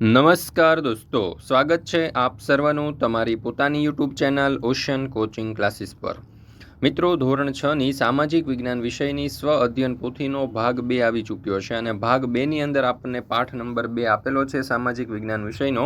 નમસ્કાર દોસ્તો, સ્વાગત છે આપ સર્વનું તમારી પોતાની YouTube channel Ocean Coaching Classes પર. મિત્રો, ધોરણ છની સામાજિક વિજ્ઞાન વિષયની સ્વ અધ્યયન પોથીનો ભાગ બે આવી ચૂક્યો છે અને ભાગ બેની અંદર આપણને પાઠ નંબર બે આપેલો છે સામાજિક વિજ્ઞાન વિષયનો.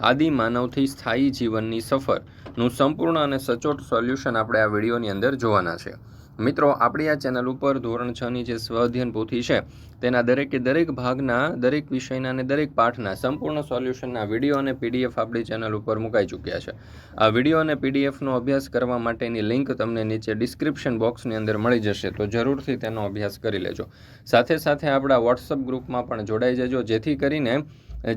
આદિ માનવથી સ્થાયી જીવનની સફરનું સંપૂર્ણ અને સચોટ સોલ્યુશન આપણે આ વિડીયોની અંદર જોવાના છે. મિત્રો, આપણી આ ચેનલ ઉપર ધોરણ છની જે સ્વ અધ્યયન પોથી છે, તેના દરેકે દરેક ભાગના, દરેક વિષયના અને દરેક પાઠના સંપૂર્ણ સોલ્યુશનના વીડિયો અને પીડીએફ આપણી ચેનલ ઉપર મુકાઈ ચૂક્યા છે. આ વીડિયો અને પીડીએફનો અભ્યાસ કરવા માટેની લિંક તમને નીચે ડિસ્ક્રિપ્શન બોક્સની અંદર મળી જશે, તો જરૂરથી તેનો અભ્યાસ કરી લેજો. સાથે સાથે આપણા વોટ્સઅપ ગ્રુપમાં પણ જોડાઈ જજો, જેથી કરીને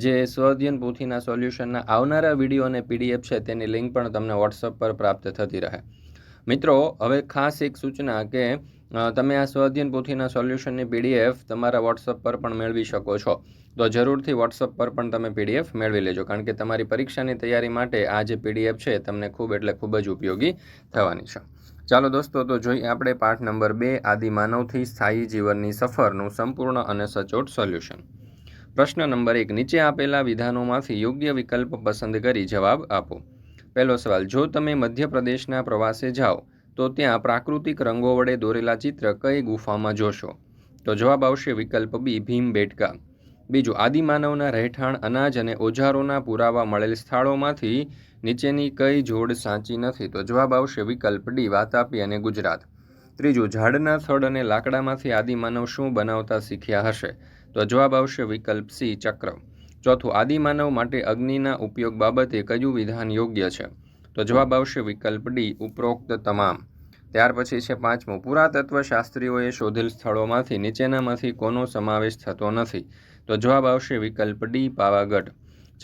જે સ્વઅધ્યયન પોથીના સોલ્યુશનના આવનારા વીડિયો અને પીડીએફ છે, તેની લિંક પણ તમને વોટ્સઅપ પર પ્રાપ્ત થતી રહે. મિત્રો, હવે ખાસ એક સૂચના કે તમે આ સ્વાધ્યન પોથીના સોલ્યુશનની પીડીએફ તમારા વોટ્સઅપ પર પણ મેળવી શકો છો. તો જરૂરથી વોટ્સઅપ પર પણ તમે પીડીએફ મેળવી લેજો, કારણ કે તમારી પરીક્ષાની તૈયારી માટે આ જે પીડીએફ છે તમને ખૂબ એટલે ખૂબ જ ઉપયોગી થવાની છે. ચાલો દોસ્તો, તો જોઈએ આપણે પાઠ નંબર બે, આદિ માનવથી સ્થાયી જીવનની સફરનું સંપૂર્ણ અને સચોટ સોલ્યુશન. પ્રશ્ન નંબર એક, નીચે આપેલા વિધાનોમાંથી યોગ્ય વિકલ્પ પસંદ કરી જવાબ આપો. પહેલો સવાલ, જો તમે મધ્યપ્રદેશના પ્રવાસે જાઓ, તો ત્યાં પ્રાકૃતિક રંગો વડે દોરેલા ચિત્ર કઈ ગુફામાં જોશો? તો જવાબ આવશે વિકલ્પ બી, ભીમ બેટકા. બીજું, આદિમાનવના રહેઠાણ, અનાજ અને ઓજારોના પુરાવા મળેલ સ્થળોમાંથી નીચેની કઈ જોડ સાચી નથી? તો જવાબ આવશે વિકલ્પ ડી, વાતાપી અને ગુજરાત. ત્રીજું, ઝાડના થડ અને લાકડામાંથી આદિમાનવ શું બનાવતા શીખ્યા હશે? તો જવાબ આવશે વિકલ્પ સી, ચક્ર. ચોથું આદિમાનવ માટે અગ્નિના ઉપયોગ બાબતે કયું વિધાન યોગ્ય છે? તો જવાબ આવશે વિકલ્પ ડી, ઉપરોક્ત તમામ. ત્યાર પછી છે પાંચમું પુરાતત્વ શાસ્ત્રીઓએ શોધેલ સ્થળોમાંથી નીચેનામાંથી કોનો સમાવેશ થતો નથી? તો જવાબ આવશે વિકલ્પ ડી, પાવાગઢ.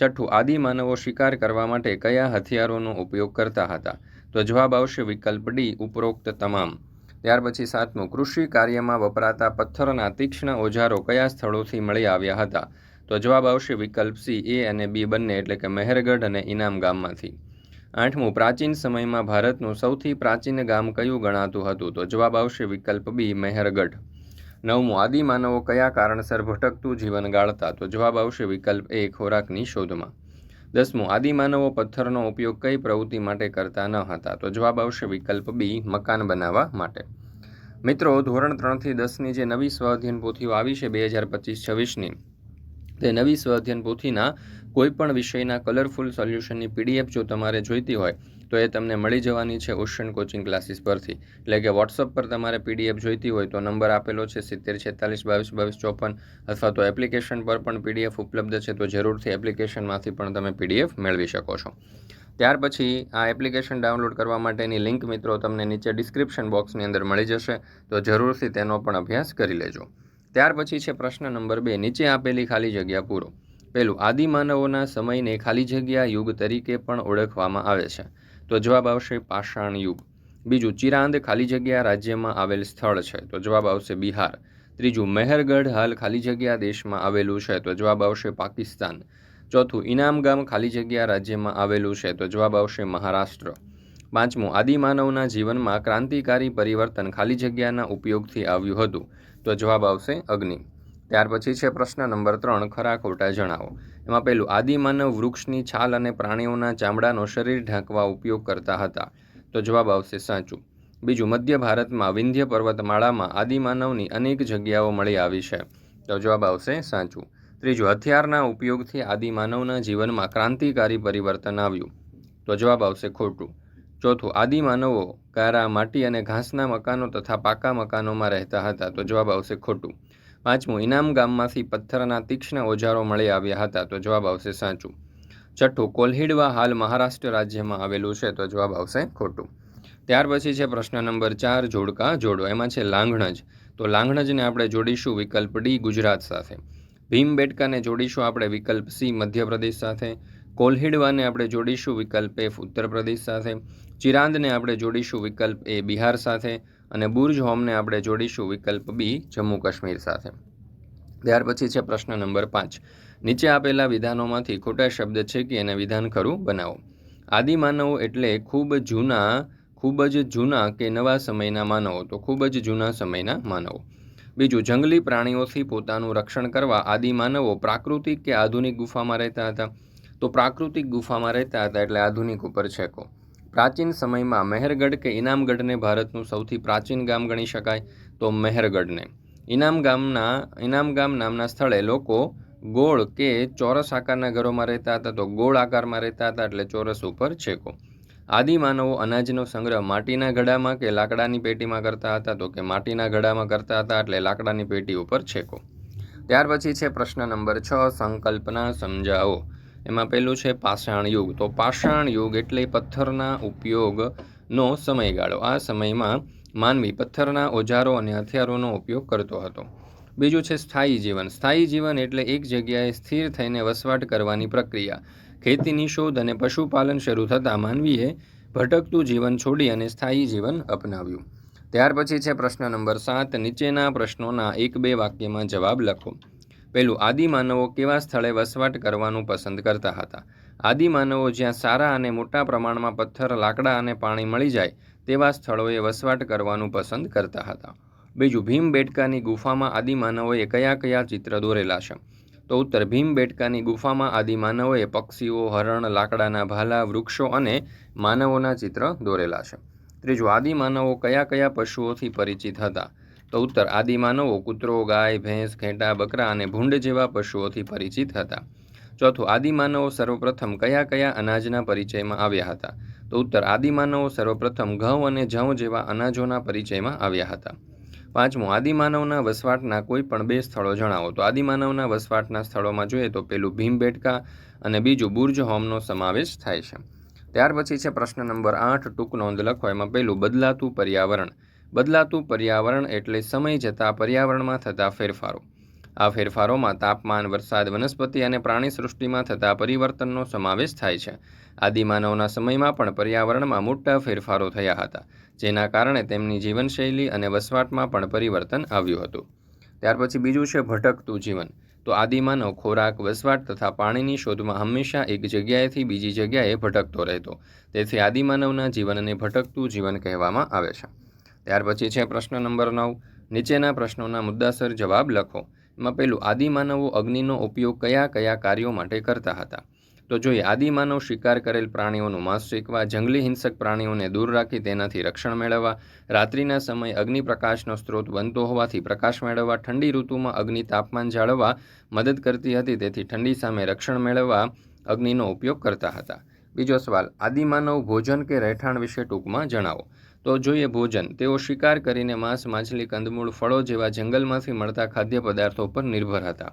છઠ્ઠું આદિમાનવો શિકાર કરવા માટે કયા હથિયારોનો ઉપયોગ કરતા હતા? તો જવાબ આવશે વિકલ્પ ડી, ઉપરોક્ત તમામ. ત્યાર પછી સાતમું, કૃષિ કાર્યમાં વપરાતા પથ્થરના તીક્ષ્ણ ઓજારો કયા સ્થળોથી મળી આવ્યા હતા? તો જવાબ આવશે વિકલ્પ સી, એ અને બી બંને એટલે કે મહેરગઢ અને ઇનામ ગામમાંથી. આઠમું, પ્રાચીન સમયમાં ભારતનું સૌથી પ્રાચીન ગામ કયું ગણાતું હતું? તો જવાબ આવશે વિકલ્પ બી, મહેરગઢ. નવમું આદિમાનવો કયા કારણસર ભટકતું જીવન ગાળતા? તો જવાબ આવશે વિકલ્પ એ, ખોરાકની શોધમાં. દસમું આદિમાનવો પથ્થરનો ઉપયોગ કઈ પ્રવૃત્તિ માટે કરતા ન હતા? તો જવાબ આવશે વિકલ્પ બી, મકાન બનાવવા માટે. મિત્રો, ધોરણ ત્રણથી દસની જે નવી સ્વાધીન પોથીઓ આવી છે, બે હજાર પચીસ છવ્વીસની તે નવી સ્વાધ્યન પોથીના કોઈપણ વિષયના કલરફુલ સોલ્યુશનની પીડીએફ જો તમારે જોઈતી હોય, તો એ તમને મળી જવાની છે ઓશન કોચિંગ ક્લાસીસ પરથી. એટલે કે વોટ્સઅપ પર તમારે પીડીએફ જોઈતી હોય, તો નંબર આપેલો છે સિત્તેર, છેતાલીસ, બાવીસ બાવીસ, ચોપન, અથવા તો એપ્લિકેશન પર પણ પીડીએફ ઉપલબ્ધ છે, તો જરૂરથી એપ્લિકેશનમાંથી પણ તમે પીડીએફ મેળવી શકો છો. ત્યાર પછી આ એપ્લિકેશન ડાઉનલોડ કરવા માટેની લિંક મિત્રો તમને નીચે ડિસ્ક્રિપ્શન બોક્સની અંદર મળી જશે, તો જરૂરથી તેનો પણ અભ્યાસ કરી લેજો. ત્યાર પછી છે પ્રશ્ન નંબર બે, નીચે આપેલી ખાલી જગ્યા પૂરો. પહેલું આદિમાનવોના સમયને ખાલી જગ્યા યુગ તરીકે પણ ઓળખવામાં આવે છે. તો જવાબ આવશે પાષાણ યુગ. બીજું, ચિરાંદ ખાલી જગ્યા રાજ્યમાં આવેલ સ્થળ છે. તો જવાબ આવશે બિહાર. ત્રીજું, મહેરગઢ હાલ ખાલી જગ્યા દેશમાં આવેલું છે. તો જવાબ આવશે પાકિસ્તાન. ચોથું, ઇનામ ગામ ખાલી જગ્યા રાજ્યમાં આવેલું છે. તો જવાબ આવશે મહારાષ્ટ્ર. પાંચમું આદિમાનવના જીવનમાં ક્રાંતિકારી પરિવર્તન ખાલી જગ્યાના ઉપયોગથી આવ્યું હતું. તો જવાબ આવશે અગ્નિ. ત્યાર પછી છે પ્રશ્ન નંબર ત્રણ, ખરા ખોટા જણાવો. એમાં પહેલું આદિમાનવ વૃક્ષની છાલ અને પ્રાણીઓના ચામડાનો શરીર ઢાંકવા ઉપયોગ કરતા હતા. તો જવાબ આવશે સાચું. બીજું, મધ્ય ભારતમાં વિંધ્ય પર્વતમાળામાં આદિમાનવની અનેક જગ્યાઓ મળી આવી છે. તો જવાબ આવશે સાચું. ત્રીજું, હથિયારના ઉપયોગથી આદિમાનવના જીવનમાં ક્રાંતિકારી પરિવર્તન આવ્યું. તો જવાબ આવશે ખોટું. ચોથું આદિમાનવો કારા માટી અને ઘાસના મકાનો તથા પાકા મકાનોમાં રહેતા હતા. તો જવાબ આવશે ખોટું. પાંચમું, ઇનામ ગામમાંથી પથ્થરના તીક્ષ્ણ ઓજારો મળી આવ્યા હતા. તો જવાબ આવશે સાચું. છઠ્ઠું, કોલ્હીડવા હાલ મહારાષ્ટ્ર રાજ્યમાં આવેલું છે. તો જવાબ આવશે ખોટું. ત્યાર પછી છે પ્રશ્ન નંબર ચાર, જોડકા, જોડો. એમાં છે લાંઘણજ તો લાંઘણજને આપણે જોડીશું વિકલ્પ ડી, ગુજરાત સાથે. ભીમબેટકાને જોડીશું આપણે વિકલ્પ સી, મધ્યપ્રદેશ સાથે. કોલ્હીડવાને આપણે જોડીશું વિકલ્પ એફ ઉત્તર પ્રદેશ સાથે. ચિરાંદને આપણે જોડીશું વિકલ્પ એ બિહાર સાથે અને બુર્જ હોમને આપણે જોડીશું વિકલ્પ બી જમ્મુ કાશ્મીર સાથે. ત્યાર પછી છે પ્રશ્ન નંબર પાંચ. નીચે આપેલા વિધાનોમાંથી ખોટા શબ્દ છે કે એને વિધાન ખરું? બનાવો. આદિમાનવો એટલે ખૂબ જૂના, ખૂબ જ જૂના કે નવા સમયના માનવો. તો ખૂબ જ જૂના સમયના માનવો. બીજું, જંગલી પ્રાણીઓથી પોતાનું રક્ષણ કરવા આદિમાનવો પ્રાકૃતિક કે આધુનિક ગુફામાં રહેતા હતા? તો પ્રાકૃતિક ગુફામાં રહેતા હતા એટલે આધુનિક ઉપર છેકો. પ્રાચીન સમયમાં મહેરગઢ કે ઇનામગઢને ભારતનું સૌથી પ્રાચીન ગામ ગણી શકાય તો મહેરગઢને. ઇનામ ગામના ઇનામ ગામ નામના સ્થળે લોકો ગોળ કે ચોરસ આકારના ઘરોમાં રહેતા હતા તો ગોળ આકારમાં રહેતા હતા એટલે ચોરસ ઉપર છેકો. આદિમાનવો અનાજનો સંગ્રહ માટીના ઘડામાં કે લાકડાની પેટીમાં કરતા હતા તો કે માટીના ઘડામાં કરતા હતા એટલે લાકડાની પેટી ઉપર છેકો. ત્યાર પછી છે પ્રશ્ન નંબર છ, સંકલ્પના સમજાવો. એમાં પહેલું છે પાષાણ યુગ. તો પાષાણ યુગ એટલે પથ્થરના ઉપયોગનો સમયગાળો. આ સમયમાં માનવી પથ્થરના ઓજારો અને હથિયારોનો ઉપયોગ કરતો હતો. બીજું છે સ્થાયી જીવન. સ્થાયી જીવન એટલે એક જગ્યાએ સ્થિર થઈને વસવાટ કરવાની પ્રક્રિયા. ખેતીની શોધ અને પશુપાલન શરૂ થતાં માનવીએ ભટકતું જીવન છોડી અને સ્થાયી જીવન અપનાવ્યું. ત્યાર પછી છે પ્રશ્ન નંબર સાત. નીચેના પ્રશ્નોના એક બે વાક્યમાં જવાબ લખો. પહેલું આદિમાનવો કેવા સ્થળે વસવાટ કરવાનું પસંદ કરતા હતા? આદિમાનવો જ્યાં સારા અને મોટા પ્રમાણમાં પથ્થર, લાકડા અને પાણી મળી જાય, તેવા સ્થળોએ વસવાટ કરવાનું પસંદ કરતા હતા. બીજું ભીમબેટકાની ગુફામાં આદિમાનવોએ કયા કયા ચિત્ર દોરેલા છે? તો ઉત્તર ભીમબેટકાની ગુફામાં આદિમાનવોએ પક્ષીઓ, હરણ, લાકડાના ભાલા, વૃક્ષો અને માનવોના ચિત્ર દોરેલા છે. ત્રીજું આદિમાનવો કયા કયા પશુઓથી પરિચિત હતા? તો ઉત્તર આદિમાનવો કૂતરો, ગાય, ભેંસ, ઘેંટા, બકરા અને ભૂંડ જેવા પશુઓથી પરિચિત હતા. ચોથું આદિમાનવો સર્વપ્રથમ કયા કયા અનાજના પરિચયમાં આવ્યા હતા? તો ઉત્તર આદિમાનવો સર્વપ્રથમ ઘઉં અને જવ જેવા અનાજોના પરિચયમાં આવ્યા હતા. પાંચમું, આદિમાનવના વસવાટના કોઈ પણ બે સ્થળો જણાવો. તો આદિમાનવના વસવાટના સ્થળોમાં જોઈએ તો પેલું ભીમબેટકા અને બીજું બુર્જ હોમનો સમાવેશ થાય છે. ત્યાર પછી છે પ્રશ્ન નંબર આઠ, ટૂંક નોંધ લખો. એમાં પહેલું બદલાતું પર્યાવરણ. બદલાતું પર્યાવરણ એટલે સમય જતાં પર્યાવરણમાં થતા ફેરફારો. આ ફેરફારોમાં તાપમાન, વરસાદ, વનસ્પતિ અને પ્રાણી સૃષ્ટિમાં થતા પરિવર્તનનો સમાવેશ થાય છે. આદિમાનવના સમયમાં પણ પર્યાવરણમાં મોટા ફેરફારો થયા હતા, જેના કારણે તેમની જીવનશૈલી અને વસવાટમાં પણ પરિવર્તન આવ્યું હતું. ત્યાર પછી બીજું છે ભટકતું જીવન. તો આદિમાનવ ખોરાક, વસવાટ તથા પાણીની શોધમાં હંમેશા એક જગ્યાએથી બીજી જગ્યાએ ભટકતો રહેતો. તેથી આદિમાનવના જીવનને ભટકતું જીવન કહેવામાં આવે છે. ત્યાર પછી છે પ્રશ્ન નંબર નવ. નીચેના પ્રશ્નોના મુદ્દાસર જવાબ લખો. એમાં પહેલું આદિમાનવો અગ્નિનો ઉપયોગ કયા કયા કાર્યો માટે કરતા હતા? તો જોઈએ આદિમાનવ શિકાર કરેલ પ્રાણીઓનું માંસ શીખવા જંગલી હિંસક પ્રાણીઓને દૂર રાખી તેનાથી રક્ષણ મેળવવા, રાત્રિના સમયે અગ્નિ પ્રકાશનો સ્ત્રોત બનતો હોવાથી પ્રકાશ મેળવવા, ઠંડી ઋતુમાં અગ્નિ તાપમાન જાળવવા મદદ કરતી હતી, તેથી ઠંડી સામે રક્ષણ મેળવવા અગ્નિનો ઉપયોગ કરતા હતા. બીજો સવાલ આદિમાનવ ભોજન કે રહેઠાણ વિશે ટૂંકમાં જણાવો. તો જોઈએ ભોજન. તેઓ શિકાર કરીને માંસ, માછલી, કંદમૂળ, ફળો જેવા જંગલમાંથી મળતા ખાદ્ય પદાર્થો પર નિર્ભર હતા.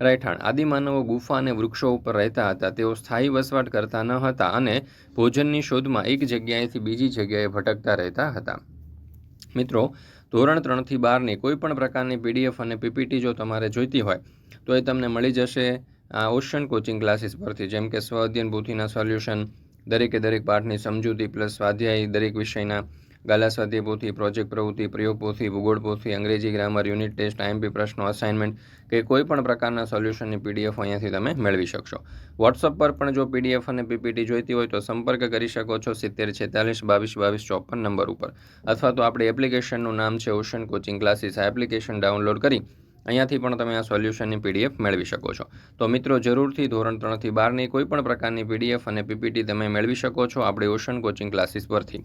રહેઠાણ. આદિમાનવો ગુફા અને વૃક્ષો ઉપર રહેતા હતા. તેઓ સ્થાયી વસવાટ કરતા ન હતા અને ભોજનની શોધમાં એક જગ્યાએથી બીજી જગ્યાએ ભટકતા રહેતા હતા. મિત્રો, ધોરણ ત્રણથી બારની કોઈ પણ પ્રકારની પીડીએફ અને પીપીટી જો તમારે જોઈતી હોય, તો એ તમને મળી જશે આ ઓશન કોચિંગ ક્લાસીસ પરથી. જેમ કે સ્વ અધ્યયન પોથીના સોલ્યુશન દરેકે દરેક પાઠની સમજૂતી પ્લસ સ્વાધ્યાય, દરેક વિષયના ગાલા સ્વાધ્યાય પોથી, પ્રોજેક્ટ પ્રવૃત્તિ, પ્રયોગ પોથી, ભૂગોળ પોથી, અંગ્રેજી ગ્રામર, યુનિટ ટેસ્ટ આઈએમપી પ્રશ્નો અસાઇનમેન્ટ કે કોઈ પણ પ્રકારના સોલ્યુશનની પીડીએફ અહીંયાથી તમે મેળવી શકશો. વોટ્સઅપ પર પણ જો પીડીએફ અને પીપીટી જોઈતી હોય તો સંપર્ક કરી શકો છો સિત્તેર છેતાલીસ બાવીસ બાવીસ ચોપન નંબર ઉપર. અથવા તો આપણી એપ્લિકેશનનું નામ છે ઓશન કોચિંગ ક્લાસીસ. આ એપ્લિકેશન ડાઉનલોડ કરી અહીંયાથી પણ તમે આ સોલ્યુશનની પીડીએફ મેળવી શકો છો. તો મિત્રો, જરૂરથી ધોરણ ત્રણથી બારની કોઈ પણ પ્રકારની પીડીએફ અને પીપીટી તમે મેળવી શકો છો આપણે ઓશન કોચિંગ ક્લાસીસ પરથી.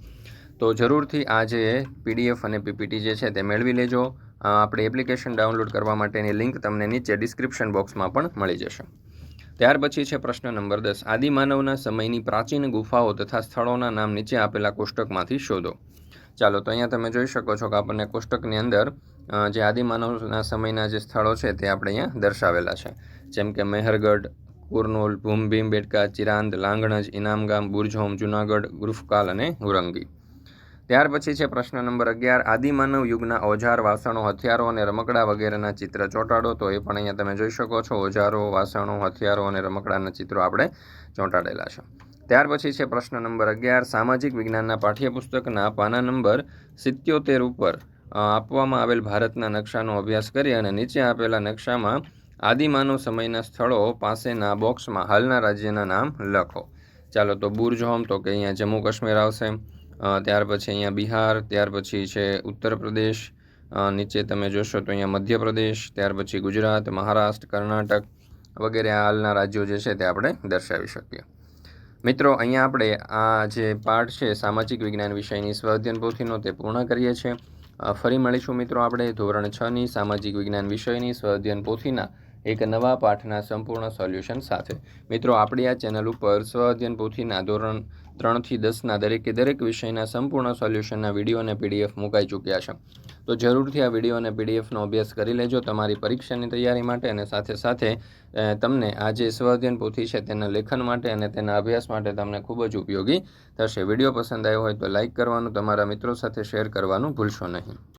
તો જરૂરથી આ જે પીડીએફ અને પીપીટી જે છે તે મેળવી લેજો. આપણે એપ્લિકેશન ડાઉનલોડ કરવા માટેની લિંક તમને નીચે ડિસ્ક્રિપ્શન બોક્સમાં પણ મળી જશે. ત્યાર પછી છે પ્રશ્ન નંબર દસ. આદિમાનવના સમયની પ્રાચીન ગુફાઓ તથા સ્થળોના નામ નીચે આપેલા કોષ્ટકમાંથી શોધો. ચાલો, તો અહીંયા તમે જોઈ શકો છો કે આપણને કોષ્ટકની અંદર જે આદિમાનવના સમયના જે સ્થળો છે તે આપણે અહીંયા દર્શાવેલા છે. જેમ કે મેહરગઢ, કુરનોલ ભૂમ ભીમ બેટકા, ચિરાંદ, લાંગણજ, ઇનામગામ, બુરજોમ, જુનાગઢ ગૃફકાલ અને ઉરંગી ત્યાર પછી છે પ્રશ્ન નંબર અગિયાર. આદિમાનવ યુગના ઓજાર વાસણો, હથિયારો અને રમકડા વગેરેના ચિત્ર ચોંટાડો, તો એ પણ અહીંયા તમે જોઈ શકો છો. ઓજારો, વાસણો, હથિયારો અને રમકડાના ચિત્રો આપણે ચોંટાડેલા છે. ત્યાર પછી છે પ્રશ્ન નંબર અગિયાર. સામાજિક વિજ્ઞાનના પાઠ્યપુસ્તકના પાના નંબર સિત્યોતેર ઉપર આપવામાં આવેલ ભારતના નકશાનો અભ્યાસ કરી અને નીચે આપેલા નકશામાં આદિમાનવ સમયના સ્થળો પાસેના બોક્સમાં હાલના રાજ્યના નામ લખો. ચાલો તો બુર્જ હોમ તો કે અહીંયા જમ્મુ કાશ્મીર આવશે. ત્યાર પછી અહીંયા બિહાર, ત્યાર પછી છે ઉત્તર પ્રદેશ નીચે તમે જોશો તો અહીંયા મધ્યપ્રદેશ, ત્યાર પછી ગુજરાત, મહારાષ્ટ્ર, કર્ણાટક વગેરે આ હાલના રાજ્યો જે છે તે આપણે દર્શાવી શકીએ. મિત્રો, અહીંયા આપણે આ જે પાઠ છે સામાજિક વિજ્ઞાન વિષયની સ્વ અધ્યયન પોથીનો તે પૂર્ણ કરીએ છીએ. ફરી મળીશું મિત્રો આપણે ધોરણ છની સામાજિક વિજ્ઞાન વિષયની સ્વ અધ્યયન પોથીના એક નવા પાઠના સંપૂર્ણ સોલ્યુશન સાથે. મિત્રો, આપણી આ ચેનલ ઉપર સ્વ અધ્યયન પોથીના ધોરણ ત્રણથી દસના દરેકે દરેક વિષયના સંપૂર્ણ સોલ્યુશનના વીડિયો અને પીડીએફ મુકાઈ ચૂક્યા છે. તો જરૂરથી આ વીડિયો અને પીડીએફનો અભ્યાસ કરી લેજો તમારી પરીક્ષાની તૈયારી માટે અને સાથે સાથે તમને આ જે સ્વાધ્યન પોથી છે તેના લેખન માટે અને તેના અભ્યાસ માટે તમને ખૂબ જ ઉપયોગી થશે. વીડિયો પસંદ આવ્યો હોય તો લાઇક કરવાનું, તમારા મિત્રો સાથે શેર કરવાનું ભૂલશો નહીં.